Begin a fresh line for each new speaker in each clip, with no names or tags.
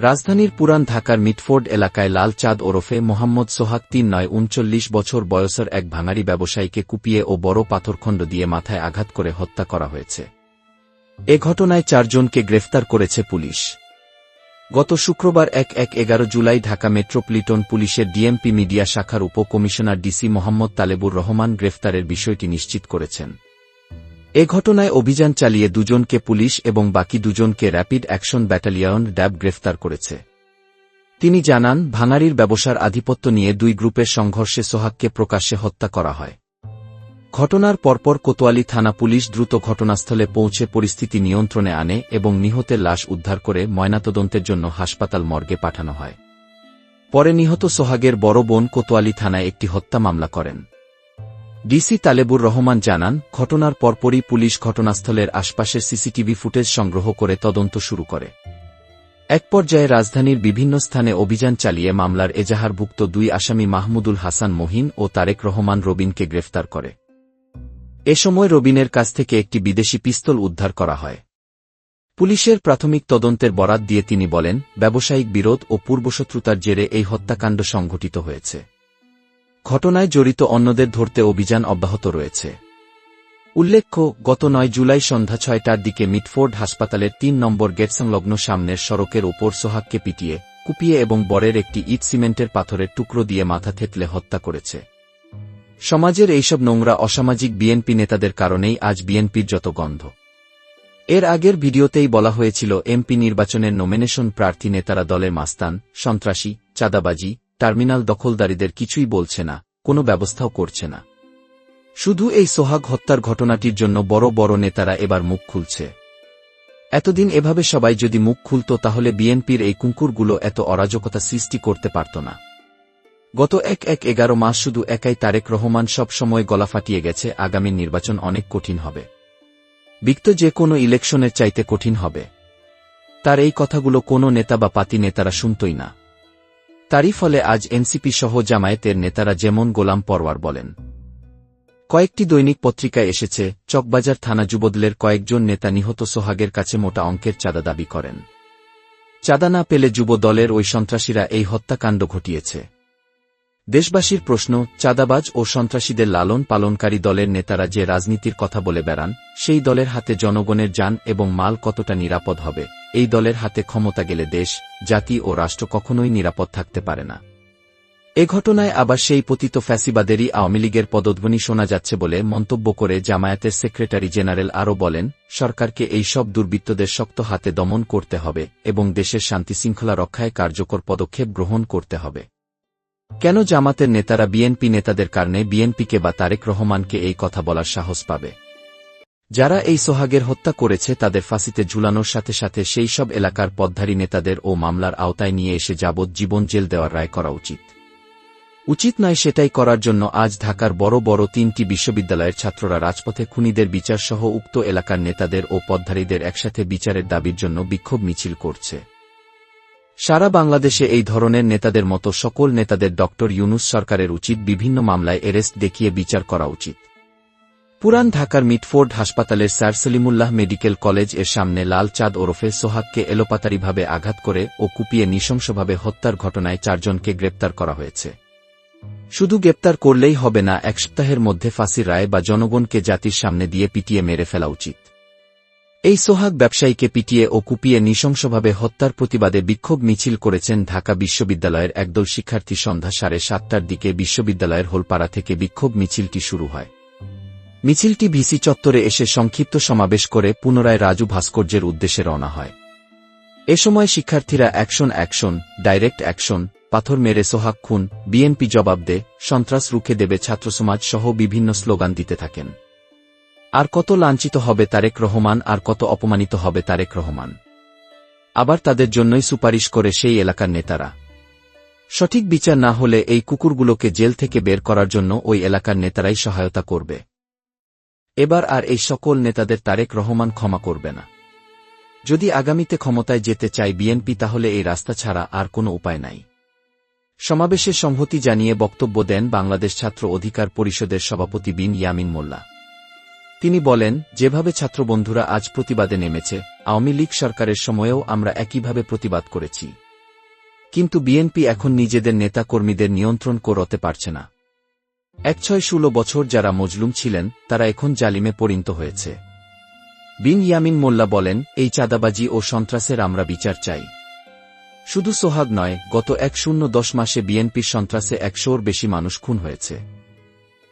রাজধানীর পুরান ঢাকার মিটফোর্ড এলাকায় লাল চাঁদ ওরফে মোহাম্মদ সোহাগ তিন নয় উনচল্লিশ বছর বয়সের এক ভাঙারি ব্যবসায়ীকে কুপিয়ে ও বড় পাথরখণ্ড দিয়ে মাথায় আঘাত করে হত্যা করা হয়েছে। এ ঘটনায় চারজনকে গ্রেফতার করেছে পুলিশ। গত শুক্রবার এক এক এগারো জুলাই ঢাকা মেট্রোপলিটন পুলিশের ডিএমপি মিডিয়া শাখার উপকমিশনার ডিসি মোহাম্মদ তালেবুর রহমান গ্রেফতারের বিষয়টি নিশ্চিত করেছেন। এ ঘটনায় অভিযান চালিয়ে দুজনকে পুলিশ এবং বাকি দুজনকে র্যাপিড অ্যাকশন ব্যাটালিয়ন ড্যাব গ্রেফতার করেছে। তিনি জানান ভাঙারির ব্যবসার আধিপত্য নিয়ে দুই গ্রুপের সংঘর্ষে সোহাগকে প্রকাশ্যে হত্যা করা হয়। ঘটনার পরপর কোতোয়ালি থানা পুলিশ দ্রুত ঘটনাস্থলে পৌঁছে পরিস্থিতি নিয়ন্ত্রণে আনে এবং নিহতের লাশ উদ্ধার করে ময়নাতদন্তের জন্য হাসপাতাল মর্গে পাঠানো হয়। পরে নিহত সোহাগের বড় বোন কোতোয়ালি থানায় একটি হত্যা মামলা করেন। ডিসি তালেবুর রহমান জানান, ঘটনার পরপরই পুলিশ ঘটনাস্থলের আশপাশের সিসিটিভি ফুটেজ সংগ্রহ করে তদন্ত শুরু করে। এক পর্যায়ে রাজধানীর বিভিন্ন স্থানে অভিযান চালিয়ে মামলার এজাহারভুক্ত দুই আসামি মাহমুদুল হাসান মহিন ও তারেক রহমান রবিনকে গ্রেফতার করে। এ সময় রবিনের কাছ থেকে একটি বিদেশি পিস্তল উদ্ধার করা হয়। পুলিশের প্রাথমিক তদন্তের বরাত দিয়ে তিনি বলেন, ব্যবসায়িক বিরোধ ও পূর্বশত্রুতার জেরে এই হত্যাকাণ্ড সংঘটিত হয়েছে। ঘটনায় জড়িত অন্যদের ধরতে অভিযান অব্যাহত রয়েছে। উল্লেখ্য, গত নয় জুলাই সন্ধ্যা ছয়টার দিকে মিটফোর্ড হাসপাতালের তিন নম্বর গেট সংলগ্ন সামনের সড়কের ওপর সোহাগকে পিটিয়ে, কুপিয়ে এবং বরের একটি ইট সিমেন্টের পাথরের টুকরো দিয়ে মাথা থেতলে হত্যা করেছে। সমাজের এইসব নোংরা, অসামাজিক বিএনপি নেতাদের কারণেই আজ বিএনপির যত গন্ধ। এর আগের ভিডিওতেই বলা হয়েছিল, এমপি নির্বাচনের নমিনেশন প্রার্থী নেতারা দলের মাস্তান, সন্ত্রাসী, চাঁদাবাজি টার্মিনাল দখলদারীদের কিছুই বলছে না, কোনো ব্যবস্থাও করছে না। শুধু এই সোহাগ হত্যার ঘটনাটির জন্য বড় বড় নেতারা এবার মুখ খুলছে। এতদিন এভাবে সবাই যদি মুখ খুলত তাহলে বিএনপির এই কুঙ্কুরগুলো এত অরাজকতা সৃষ্টি করতে পারত না। গত এক এক এগারো মাস শুধু একাই তারেক রহমান সব সময় গলা ফাটিয়ে গেছে, আগামী নির্বাচন অনেক কঠিন হবে। বিক্ত যে কোনো ইলেকশনের চাইতে কঠিন হবে। তার এই কথাগুলো কোনো নেতা বা পাতি নেতারা শুনতই না। তারই ফলে আজ এনসিপি সহ জামায়াতের নেতারা যেমন গোলাম পরওয়ার বলেন। কয়েকটি দৈনিক পত্রিকায় এসেছে, চকবাজার থানা যুবদলের কয়েকজন নেতা নিহত সোহাগের কাছে মোটা অঙ্কের চাঁদা দাবি করেন। চাঁদা না পেলে যুব দলের ওই সন্ত্রাসীরা এই হত্যাকাণ্ড ঘটিয়েছে। দেশবাসীর প্রশ্ন, চাঁদাবাজ ও সন্ত্রাসীদের লালন পালনকারী দলের নেতারা যে রাজনীতির কথা বলে বেড়ান, সেই দলের হাতে জনগণের যান এবং মাল কতটা নিরাপদ হবে, এই দলের হাতে ক্ষমতা গেলে দেশ, জাতি ও রাষ্ট্র কখনোই নিরাপদ থাকতে পারে না। এ ঘটনায় আবার সেই পতিত ফ্যাসিবাদেরই আওয়ামী লীগের পদধ্বনি শোনা যাচ্ছে বলে মন্তব্য করে জামায়াতের সেক্রেটারি জেনারেল আরও বলেন, সরকারকে এই সব দুর্বৃত্তদের শক্ত হাতে দমন করতে হবে এবং দেশের শান্তি শৃঙ্খলা রক্ষায় কার্যকর পদক্ষেপ গ্রহণ করতে হবে। কেন জামাতের নেতারা বিএনপি নেতাদের কারণে বিএনপিকে বা তারেক রহমানকে এই কথা বলার সাহস পাবে? যারা এই সোহাগের হত্যা করেছে তাদের ফাঁসিতে ঝুলানোর সাথে সাথে সেই সব এলাকার পদ্ধারী নেতাদের ও মামলার আওতায় নিয়ে এসে যাবজ্জীবন জেল দেওয়ার রায় করা উচিত। উচিত নয় সেটাই করার জন্য আজ ঢাকার বড় বড় তিনটি বিশ্ববিদ্যালয়ের ছাত্ররা রাজপথে খুনিদের বিচারসহ উক্ত এলাকার নেতাদের ও পদ্ধারীদের একসাথে বিচারের দাবির জন্য বিক্ষোভ মিছিল করছে। সারা বাংলাদেশে এই ধরনের নেতাদের মতো সকল নেতাদের ডক্টর ইউনুস সরকারের উচিত বিভিন্ন মামলায় এরেস্ট দেখিয়ে বিচার করা উচিত। পুরান ঢাকার মিটফোর্ড হাসপাতালের স্যার সলিমুল্লাহ মেডিকেল কলেজের সামনে লাল চাঁদ ওরফে সোহাগকে এলোপাতারিভাবে আঘাত করে ও কুপিয়ে নৃশংসভাবে হত্যার ঘটনায় চারজনকে গ্রেপ্তার করা হয়েছে। শুধু গ্রেপ্তার করলেই হবে না, এক সপ্তাহের মধ্যে ফাঁসির রায় বা জনগণকে জাতির সামনে দিয়ে পিটিয়ে মেরে ফেলা উচিত। এই সোহাগ ব্যবসায়ীকে পিটিয়ে ও কুপিয়ে নৃশংসভাবে হত্যার প্রতিবাদে বিক্ষোভ মিছিল করেছেন ঢাকা বিশ্ববিদ্যালয়ের একদল শিক্ষার্থী সন্ধ্যা সাড়ে সাতটার দিকে বিশ্ববিদ্যালয়ের হোলপাড়া থেকে বিক্ষোভ মিছিলটি শুরু হয়। মিছিলটি ভিসি চত্বরে এসে সংক্ষিপ্ত সমাবেশ করে পুনরায় রাজু ভাস্কর্যের উদ্দেশ্যে রওনা হয়। এ সময় শিক্ষার্থীরা অ্যাকশন অ্যাকশন, ডাইরেক্ট অ্যাকশন, পাথর মেরে সোহাগ খুন, বিএনপি জবাব দে, সন্ত্রাস রুখে দেবে ছাত্রসমাজ সহ বিভিন্ন স্লোগান দিতে থাকেন। আর কত লাঞ্ছিত হবে তারেক রহমান আর কত অপমানিত হবে তারেক রহমান। আবার তাদের জন্যই সুপারিশ করে সেই এলাকার নেতারা। সঠিক বিচার না হলে এই কুকুরগুলোকে জেল থেকে বের করার জন্য ওই এলাকার নেতারাই সহায়তা করবে। এবার আর এই সকল নেতাদের তারেক রহমান ক্ষমা করবে না। যদি আগামীতে ক্ষমতায় যেতে চায় বিএনপি তাহলে এই রাস্তা ছাড়া আর কোনো উপায় নাই। সমাবেশে সংহতি জানিয়ে বক্তব্য দেন বাংলাদেশ ছাত্র অধিকার পরিষদের সভাপতি বিন ইয়ামিন মোল্লা। তিনি বলেন, যেভাবে ছাত্রবন্ধুরা আজ প্রতিবাদে নেমেছে, আওয়ামী লীগ সরকারের সময়েও আমরা একইভাবে প্রতিবাদ করেছি। কিন্তু বিএনপি এখন নিজেদের নেতা কর্মীদের নিয়ন্ত্রণ করতে পারছে না। এক ছয় ষোলো বছর যারা মজলুম ছিলেন, তারা এখন জালিমে পরিণত হয়েছে। বিন ইয়ামিন মোল্লা বলেন, এই চাঁদাবাজি ও সন্ত্রাসের আমরা বিচার চাই। শুধু সোহাগ নয়, গত এক শূন্য দশ মাসে বিএনপির সন্ত্রাসে একশোর বেশি মানুষ খুন হয়েছে।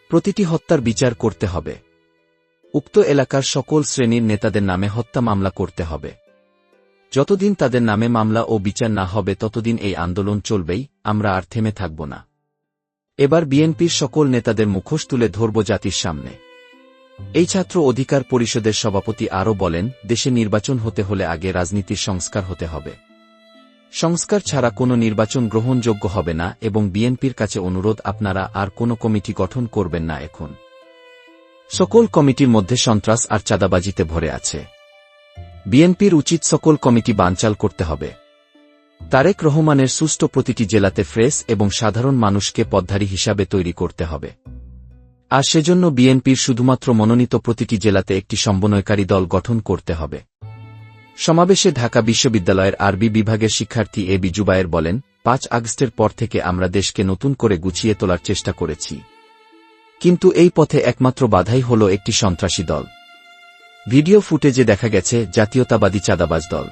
প্রতিটি হত্যার বিচার করতে হবে। উক্ত এলাকার সকল শ্রেণির নেতাদের নামে হত্যা মামলা করতে হবে। যতদিন তাদের নামে মামলা ও বিচার না হবে, ততদিন এই আন্দোলন চলবেই, আমরা আর থেমে থাকব না। এবার বিএনপির সকল নেতাদের মুখোশ তুলে ধরব জাতির সামনে। এই ছাত্র অধিকার পরিষদের সভাপতি আরও বলেন, দেশে নির্বাচন হতে হলে আগে রাজনীতির সংস্কার হতে হবে। সংস্কার ছাড়া কোনো নির্বাচন গ্রহণযোগ্য হবে না এবং বিএনপির কাছে অনুরোধ, আপনারা আর কোনো কমিটি গঠন করবেন না এখন। সকল কমিটির মধ্যে সন্ত্রাস আর চাঁদাবাজিতে ভরে আছে। বিএনপির উচিত সকল কমিটি বানচাল করতে হবে। তারেক রহমানের সুষ্ঠু প্রতিটি জেলাতে ফ্রেস এবং সাধারণ মানুষকে পদ্ধারী হিসাবে তৈরি করতে হবে। আর সেজন্য বিএনপির শুধুমাত্র মনোনীত প্রতিটি জেলাতে একটি সমন্বয়কারী দল গঠন করতে হবে। সমাবেশে ঢাকা বিশ্ববিদ্যালয়ের আরবি বিভাগের শিক্ষার্থী এ বি জুবায়ের বলেন, পাঁচ আগস্টের পর থেকে আমরা দেশকে নতুন করে গুছিয়ে তোলার চেষ্টা করেছি। কিন্তু এই পথে একমাত্র বাধাই হল একটি সন্ত্রাসী দল। ভিডিও ফুটেজে দেখা গেছে, জাতীয়তাবাদী চাঁদাবাজ দল।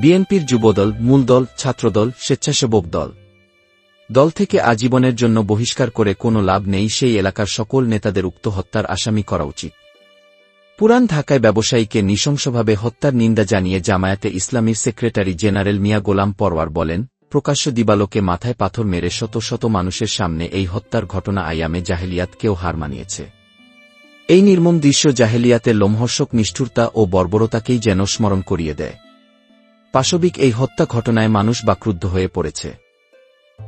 বিএনপির যুবদল, মূল মূলদল ছাত্রদল, স্বেচ্ছাসেবক দল। দল থেকে আজীবনের জন্য বহিষ্কার করে কোনো লাভ নেই, সেই এলাকার সকল নেতাদের উক্ত হত্যার আসামি করা উচিত। পুরান ঢাকায় ব্যবসায়ীকে নৃশংসভাবে হত্যার নিন্দা জানিয়ে জামায়াতে ইসলামীর সেক্রেটারি জেনারেল মিয়া গোলাম পরওয়ার বলেন প্রকাশ্য দিবালোকে মাথায় পাথর মেরে শত শত মানুষের সামনে এই হত্যার ঘটনা আয়ামে জাহেলিয়াতকেও হার মানিয়েছে। এই নির্মম দৃশ্য জাহেলিয়াতের লোমহর্ষক নিষ্ঠুরতা ও বর্বরতাকেই যেন স্মরণ করিয়ে দেয়। পাশবিক এই হত্যা ঘটনায় মানুষ বাক্রুদ্ধ হয়ে পড়েছে।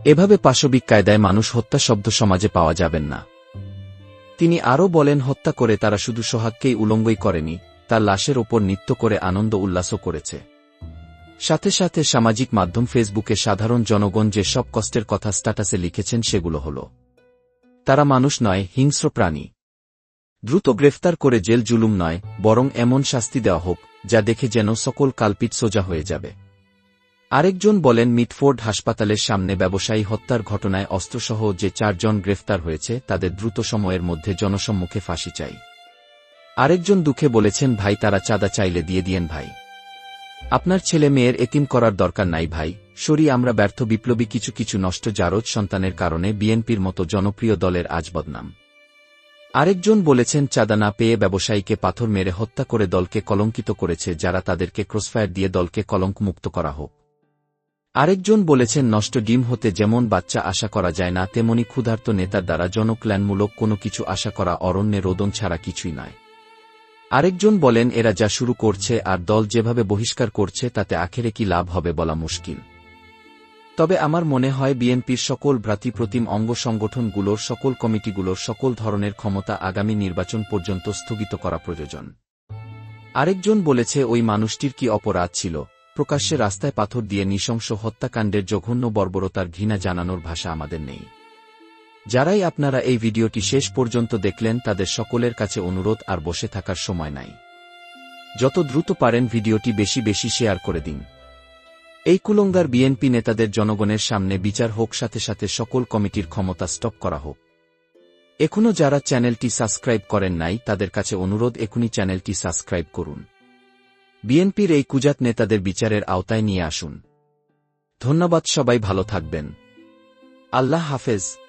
এভাবে পাশবিক কায়দায় মানুষ হত্যা শব্দ সমাজে পাওয়া যাবেন না। তিনি আরও বলেন, হত্যা করে তারা শুধু সোহাগকেই উলঙ্গই করেনি, তার লাশের ওপর নৃত্য করে আনন্দ উল্লাসও করেছে। সাথে সাথে সামাজিক মাধ্যম ফেসবুকে সাধারণ জনগণ যে সব কষ্টের কথা স্ট্যাটাসে লিখেছেন সেগুলো হল। তারা মানুষ নয়, হিংস্র প্রাণী। দ্রুত গ্রেফতার করে জেল জুলুম নয়, বরং এমন শাস্তি দেওয়া হোক, যা দেখে যেন সকল কালপিট সোজা হয়ে যাবে। আরেকজন বলেন, মিটফোর্ড হাসপাতালের সামনে ব্যবসায়ী হত্যার ঘটনায় অস্ত্রসহ যে চারজন গ্রেফতার হয়েছে, তাদের দ্রুত সময়ের মধ্যে জনসম্মুখে ফাঁসি চাই। আরেকজন দুঃখে বলেছেন, ভাই, তারা চাঁদা চাইলে দিয়ে দিয়েন, ভাই। আপনার ছেলে মেয়ের এতিম করার দরকার নাই ভাই। সরি, আমরা ব্যর্থ, বিপ্লবী, কিছু কিছু নষ্ট জারজ সন্তানের কারণে বিএনপির মতো জনপ্রিয় দলের আজ বদনাম। আরেকজন বলেছেন, চাঁদা না পেয়ে ব্যবসায়ীকে পাথর মেরে হত্যা করে দলকে কলঙ্কিত করেছে যারা তাদেরকে ক্রসফায়ার দিয়ে দলকে কলঙ্কমুক্ত করা হোক। আরেকজন বলেছেন, নষ্ট ডিম হতে যেমন বাচ্চা আশা করা যায় না, তেমনি ক্ষুধার্ত নেতার দ্বারা জনকল্যাণমূলক কোনো কিছু আশা করা অরণ্যে রোদন ছাড়া কিছুই নয়। আরেকজন বলেন, এরা যা শুরু করছে আর দল যেভাবে বহিষ্কার করছে, তাতে আখেরে কি লাভ হবে বলা মুশকিল। তবে আমার মনে হয় বিএনপির সকল ভ্রাতৃপ্রতিম অঙ্গ সংগঠনগুলোর, সকল কমিটিগুলোর, সকল ধরনের ক্ষমতা আগামী নির্বাচন পর্যন্ত স্থগিত করা প্রয়োজন। আরেকজন বলেছে, ওই মানুষটির কি অপরাধ ছিল? প্রকাশ্যে রাস্তায় পাথর দিয়ে নৃশংস হত্যাকাণ্ডের জঘন্য বর্বরতার ঘৃণা জানানোর ভাষা আমাদের নেই। যারাই আপনারা এই ভিডিওটি শেষ পর্যন্ত দেখলেন তাদের সকলের কাছে অনুরোধ আর বসে থাকার সময় নাই। যত দ্রুত পারেন ভিডিওটি বেশি বেশি শেয়ার করে দিন। এই কুলঙ্গার বিএনপি নেতাদের জনগণের সামনে বিচার হোক, সাথে সাথে সকল কমিটির ক্ষমতা স্টপ করা হোক। এখনও যারা চ্যানেলটি সাবস্ক্রাইব করেন নাই, তাদের কাছে অনুরোধ, এখনই চ্যানেলটি সাবস্ক্রাইব করুন। বিএনপির এই কুজাত নেতাদের বিচারের আওতায় নিয়ে আসুন। ধন্যবাদ, সবাই ভালো থাকবেন। আল্লাহ হাফেজ।